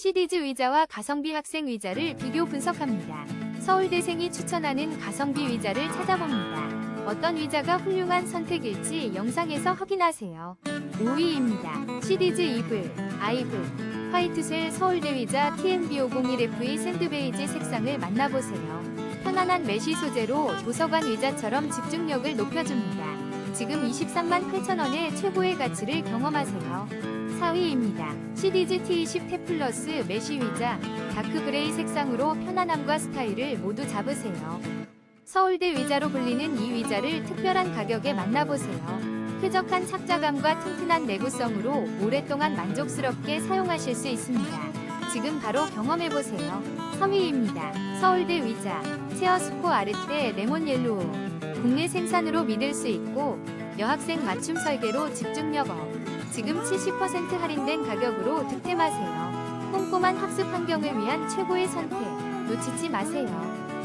시디즈 의자와 가성비 학생 의자를 비교 분석합니다. 서울대생이 추천하는 가성비 의자를 찾아봅니다. 어떤 의자가 훌륭한 선택일지 영상에서 확인하세요. 5위입니다. 시디즈 이블, 아이블, 화이트셀 서울대 의자 TMB501FE 샌드베이지 색상을 만나보세요. 편안한 메쉬 소재로 도서관 의자처럼 집중력을 높여줍니다. 지금 23만 8천원의 최고의 가치를 경험하세요. 4위입니다. 시디즈 T20 탭 플러스 메쉬 의자, 다크 그레이 색상으로 편안함과 스타일을 모두 잡으세요. 서울대 의자로 불리는 이 의자를 특별한 가격에 만나보세요. 쾌적한 착자감과 튼튼한 내구성으로 오랫동안 만족스럽게 사용하실 수 있습니다. 지금 바로 경험해보세요. 3위입니다. 서울대 의자, 체어스포 아르테 레몬 옐로우. 국내 생산으로 믿을 수 있고 여학생 맞춤 설계로 집중력 업. 지금 70% 할인된 가격으로 득템하세요. 꼼꼼한 학습 환경을 위한 최고의 선택. 놓치지 마세요.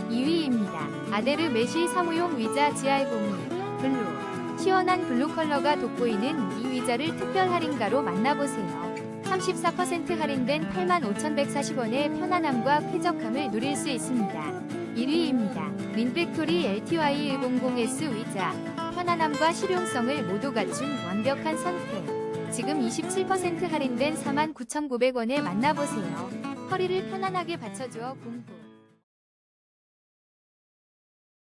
2위입니다. 아데르 메쉬 사무용 의자 GR02 블루. 시원한 블루 컬러가 돋보이는 이 의자를 특별 할인가로 만나보세요. 34% 할인된 85,140원의 편안함과 쾌적함을 누릴 수 있습니다. 1위입니다. 린팩토리 LTY 100S 의자. 편안함과 실용성을 모두 갖춘 완벽한 선택. 지금 27% 할인된 49,900원에 만나보세요. 허리를 편안하게 받쳐주어 공부.